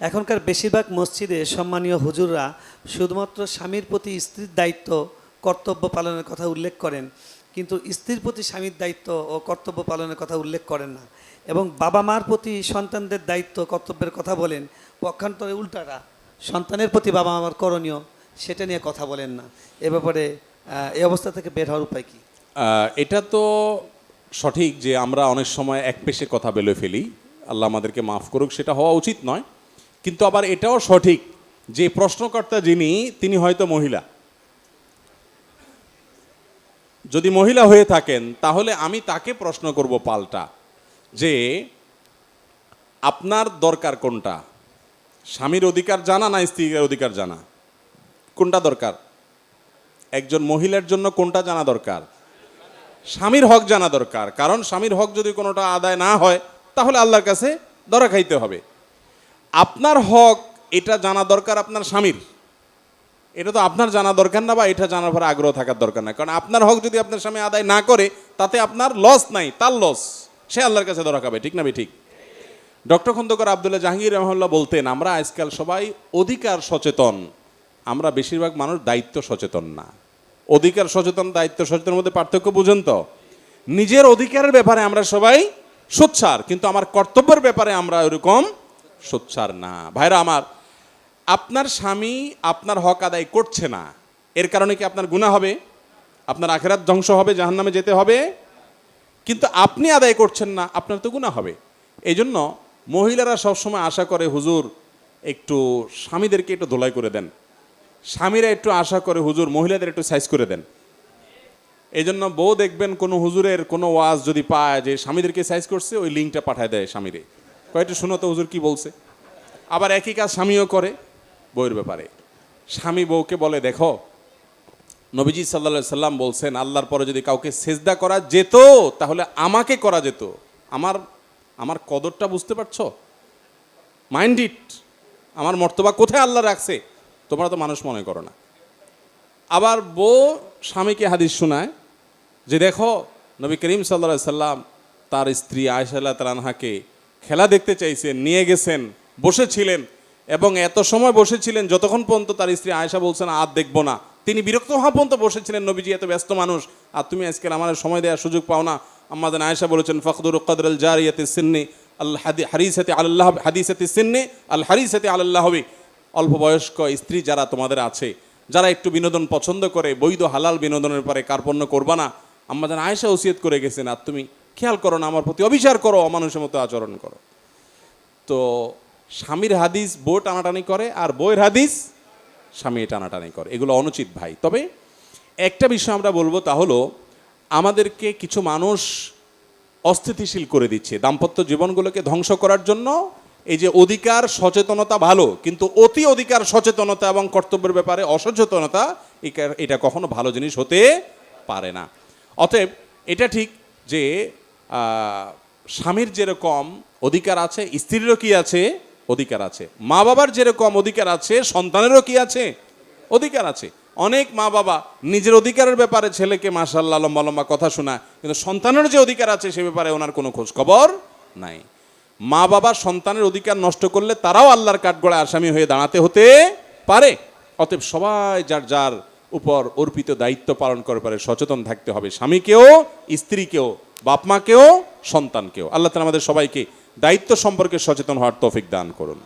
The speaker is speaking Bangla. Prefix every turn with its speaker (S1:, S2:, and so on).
S1: এখনকার বেশিরভাগ মসজিদে সম্মানীয় হুজুররা শুধুমাত্র স্বামীর প্রতি স্ত্রীর দায়িত্ব, কর্তব্য পালনের কথা উল্লেখ করেন, কিন্তু স্ত্রীর প্রতি স্বামীর দায়িত্ব ও কর্তব্য পালনের কথা উল্লেখ করেন না এবং বাবা মার প্রতি সন্তানদের দায়িত্ব, কর্তব্যের কথা বলেন, পক্ষান্তরে উল্টারা সন্তানের প্রতি বাবা মার করণীয় সেটা নিয়ে কথা বলেন না। এ ব্যাপারে এই অবস্থা থেকে বের হওয়ার উপায় কি?
S2: এটা তো সঠিক যে আমরা অনেক সময় এক পেশে কথা বলে ফেলি, আল্লাহ আমাদেরকে মাফ করুক, সেটা হওয়া উচিত নয়। কিন্তু আবার এটাও সঠিক যে প্রশ্নকর্তা যিনি, তিনি হয়তো মহিলা। যদি মহিলা হয়ে থাকেন, তাহলে আমি তাকে প্রশ্ন করব পাল্টা, যে আপনার দরকার কোনটা? স্বামীর অধিকার জানা না স্ত্রীর অধিকার জানা? কোনটা দরকার? একজন মহিলার জন্য কোনটা জানা দরকার? স্বামীর হক জানা দরকার। কারণ স্বামীর হক যদি কোনোটা আদায় না হয়, তাহলে আল্লাহর কাছে ধরা খাইতে হবে। আপনার হক, এটা জানা দরকার আপনার স্বামীর। এটা তো আপনার জানা দরকার না বা এটা জানার পরে আগ্রহ থাকার দরকার না। কারণ আপনার হক যদি আপনার স্বামী আদায় না করে, তাতে আপনার লস নাই, তার লস সে আল্লাহর কাছে ধরা খাবে, ঠিক না ঠিক ডক্টর খন্দকার আবদুল্লাহ জাহাঙ্গীর রহমাল্লাহ বলতেন, আমরা আজকাল সবাই অধিকার সচেতন। আমরা বেশিরভাগ মানুষ দায়িত্ব সচেতন না। অধিকার সচেতন, দায়িত্ব সচেতনের মধ্যে পার্থক্য বুঝেন তো? নিজের অধিকারের ব্যাপারে আমরা সবাই সোচ্চার, কিন্তু আমার কর্তব্যের ব্যাপারে আমরা ওরকম সোচ্চার না। ভাইরা আমার, আপনার স্বামী আপনার হক আদায় করছে না, এর কারণে কি আপনার গুণা হবে? আপনার আখেরাত ধ্বংস হবে, জাহান্নামে যেতে হবে? কিন্তু আপনি আদায় করছেন না, আপনার তো গুণা হবে। এই জন্য মহিলারা সবসময় আশা করে, হুজুর, একটু স্বামীদেরকে একটু ধোলাই করে দেন। স্বামীরা একটু আশা করে, হুজুর, মহিলাদের একটু সাইজ করে দেন। এই জন্য বউ দেখবেন কোনো হুজুরের কোনো ওয়াজ যদি পায় যে স্বামীদেরকে সাইজ করছে, ওই লিঙ্কটা পাঠায় দেয় স্বামীরে। কয়েকটা শুনো তো, হুজুর কি বলছে? আবার একই কাজ স্বামীও করে, বউয়ের ব্যাপারে। স্বামী বউকে বলে, দেখো, নবীজি সাল্লা সাল্লাম বলছেন, আল্লাহর পরে যদি কাউকে সেজদা করা যেত, তাহলে আমাকে করা যেত। আমার আমার কদরটা বুঝতে পারছ? Mind it. আমার মর্তবা কোথায় আল্লাহ রাখছে? তোমরা তো মানুষ মনে করো না। আবার বউ স্বামীকে হাদিস শোনায় যে, দেখো, নবী করিম সাল্লা সাল্লাম তার স্ত্রী আয়সাল্লাহ তালানহাকে খেলা দেখতে চাইছেন, নিয়ে গেছেন, বসেছিলেন এবং এত সময় বসেছিলেন যতক্ষণ পর্যন্ত তার স্ত্রী আয়সা বলছেন আর দেখব না। তিনি বিরক্ত হওয়া পর্যন্ত বসেছিলেন, নবীজি এত ব্যস্ত মানুষ, আর তুমি আজকাল আমার সময় দেওয়ার সুযোগ পাও না। আমাদের আয়সা বলেছেন, ফখদুর কদর আল জারিয়াতে সিন্নি আল আল্লাহ হারিসাতে আল্লাহ হাদিসাতে সিন্নি আল হারিসাতে আল্লাহ হবে অল্প বয়স্ক স্ত্রী যারা তোমাদের আছে, যারা একটু বিনোদন পছন্দ করে, বৈধ হালাল বিনোদনের পরে কার্পণ্য করবা না, আমাদের আয়সা ওসিয়ত করে গেছেন, আর তুমি খেয়াল করো না, আমার প্রতি অবিচার করো, অমানুষের মতো আচরণ করো। তো স্বামীর হাদিস বউ টানাটানি করে আর বইয়ের হাদিস স্বামী টানাটানি করে। এগুলো অনুচিত ভাই। তবে একটা বিষয় আমরা বলব তা হলো, আমাদেরকে কিছু মানুষ অস্থিতিশীল করে দিচ্ছে। দাম্পত্য জীবনগুলোকে ধ্বংস করার জন্য এই যে অধিকার, সচেতনতা ভালো, কিন্তু অতি অধিকার, সচেতনতা এবং কর্তব্যের ব্যাপারে অসচেতনতা, এটা কখনো ভালো জিনিস হতে পারে না। অতএব এটা ঠিক যে স্বামীর যেরকম অধিকার আছে, স্ত্রীরও কি আছে? অধিকার আছে। মা বাবার যেরকম অধিকার আছে, সন্তানেরও কি আছে? অধিকার আছে। অনেক মা বাবা নিজের অধিকারের ব্যাপারে ছেলেকে মাসাল্লাহ লম্বা লম্বা কথা শোনায়, কিন্তু সন্তানের যে অধিকার আছে, সে ব্যাপারে ওনার কোনো খোঁজ খবর নাই। মা বাবা সন্তানের অধিকার নষ্ট করলে তারাও আল্লাহর কাঠগড়ায় আসামি হয়ে দাঁড়াতে হতে পারে। অতএব সবাই যার যার উপর অর্পিত দায়িত্ব পালন করে পারে, সচেতন থাকতে হবে। স্বামীকেও, স্ত্রীকেও বাপ মাকেও সন্তানকেও আল্লাহ তালা আমাদের সবাইকে দায়িত্ব সম্পর্কে সচেতন হওয়ার তৌফিক দান করুন।